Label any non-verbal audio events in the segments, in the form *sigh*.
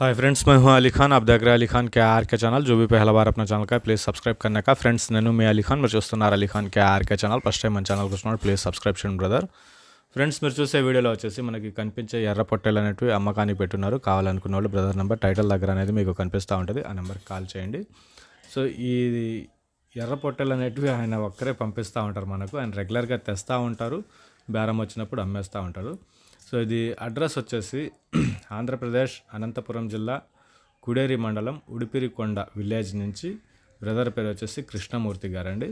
Hi friends मैं हूं अली खान आप देख रहे हैं अली खान के आर के ఛానల్ जो भी पहला बार अपना ఛానల్ का ప్లీజ్ సబ్స్క్రైబ్ करने का ఫ్రెండ్స్ నేను మీ అలీ ఖాన్ మీరు చూస్తున్నారు Ali Khan K RK channel first time మన ఛానల్కి వస్తున్నాడు ప్లీజ్ సబ్స్క్రైబ్ చేయండి బ్రదర్ ఫ్రెండ్స్ మీరు చూసే వీడియోలో వచ్చేసి మనకి కనిపించే ఎర్ర పొట్టెలు అనేటివి అమ్మకానికి పెట్టున్నారు కావాలనుకున్న వాళ్ళు బ్రదర్ నెంబర్ టైటిల్ దగ్గర అనేది మీకు కనిపిస్తూ ఉంటుంది ఆ నెంబర్కి కాల్ చేయండి సో ఈ ఎర్ర పొట్టెలు అనేటివి ఆయన ఒక్కరే పంపిస్తూ ఉంటారు మనకు ఆయన రెగ్యులర్గా తెస్తూ ఉంటారు బేరం వచ్చినప్పుడు అమ్మేస్తూ ఉంటారు సో ఇది అడ్రస్ వచ్చేసి *clears throat* ఆంధ్రప్రదేశ్ అనంతపురం జిల్లా కుడేరి మండలం ఉడిపిరికొండ విలేజ్ నుంచి బ్రదర్ పేరు వచ్చేసి కృష్ణమూర్తి గారండి.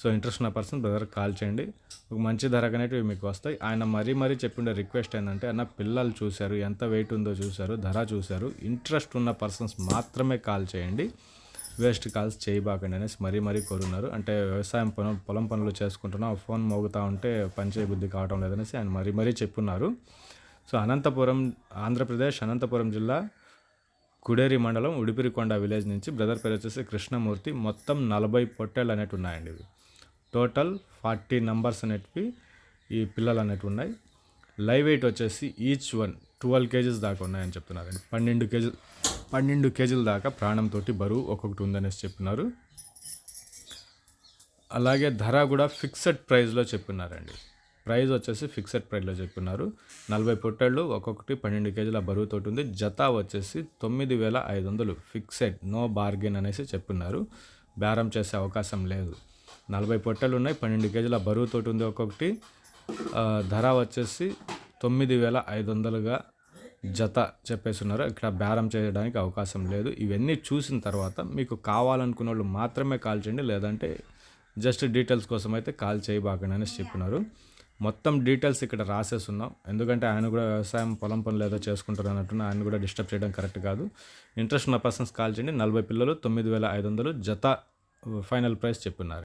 సో ఇంట్రెస్ట్ ఉన్న పర్సన్ బ్రదర్ కాల్ చేయండి. ఒక మంచి ధర అనేటివి మీకు వస్తాయి. ఆయన మరీ మరీ చెప్పిండే రిక్వెస్ట్ ఏంటంటే అన్న పిల్లలు చూశారు ఎంత వెయిట్ ఉందో చూశారు ధర చూశారు ఇంట్రెస్ట్ ఉన్న పర్సన్స్ మాత్రమే కాల్ చేయండి. వేస్ట్ కాల్స్ చేయబాకండి అనేసి మరీ మరీ కోరున్నారు. అంటే వ్యవసాయం పొలం పొలం పనులు చేసుకుంటున్నా ఫోన్ మోగుతూ ఉంటే పనిచేయ బుద్ధి కావడం లేదనేసి ఆయన మరీ మరీ చెప్పున్నారు. సో అనంతపురం ఆంధ్రప్రదేశ్ అనంతపురం జిల్లా కుడేరి మండలం ఉడిపిరికొండ విలేజ్ నుంచి బ్రదర్ పేరు వచ్చేసి కృష్ణమూర్తి. మొత్తం నలభై పొట్టేళ్ళు అనేవి ఉన్నాయండి ఇవి. టోటల్ ఫార్టీ నంబర్స్ అనేటివి ఈ పిల్లలు అనేటివి ఉన్నాయి. లైవ్ వెయిట్ వచ్చేసి ఈచ్ వన్ ట్వెల్వ్ కేజీస్ దాకా ఉన్నాయని చెప్తున్నారండి. పన్నెండు కేజీ పన్నెండు కేజీల దాకా ప్రాణంతో బరువు ఒక్కొక్కటి ఉందనేసి చెప్పినారు. అలాగే ధర కూడా ఫిక్సెడ్ ప్రైస్లో చెప్పినారండి. ప్రైస్ వచ్చేసి ఫిక్సెడ్ ప్రైస్లో చెప్పినారు. నలభై పొట్టేళ్ళు ఒక్కొక్కటి పన్నెండు కేజీల బరువుతో ఉంది. జత వచ్చేసి తొమ్మిది వేల ఐదు వందలు ఫిక్సెడ్ నో బార్గెన్ అనేసి చెప్పినారు. బేరం చేసే అవకాశం లేదు. నలభై పొట్టెలు ఉన్నాయి పన్నెండు కేజీల బరువుతో ఉంది ఒక్కొక్కటి. ధర వచ్చేసి తొమ్మిది వేల ఐదు వందలుగా జత చెప్పేస్తున్నారు. ఇక్కడ బేరం చేయడానికి అవకాశం లేదు. ఇవన్నీ చూసిన తర్వాత మీకు కావాలనుకున్న వాళ్ళు మాత్రమే కాల్ చేయండి. లేదంటే జస్ట్ డీటెయిల్స్ కోసం అయితే కాల్ చేయబాకండి అనేసి చెప్పినారు. మొత్తం డీటెయిల్స్ ఇక్కడ రాసేస్తున్నాం ఎందుకంటే ఆయన కూడా వ్యవసాయం పొలం పనులు ఏదో చేసుకుంటారు అన్నట్టున్న ఆయన కూడా డిస్టర్బ్ చేయడం కరెక్ట్ కాదు. ఇంట్రెస్ట్ ఉన్న పర్సన్స్ కాల్ చేయండి. నలభై పిల్లలు తొమ్మిది వేల ఐదు వందలు జత ఫైనల్ ప్రైస్ చెప్పినారు.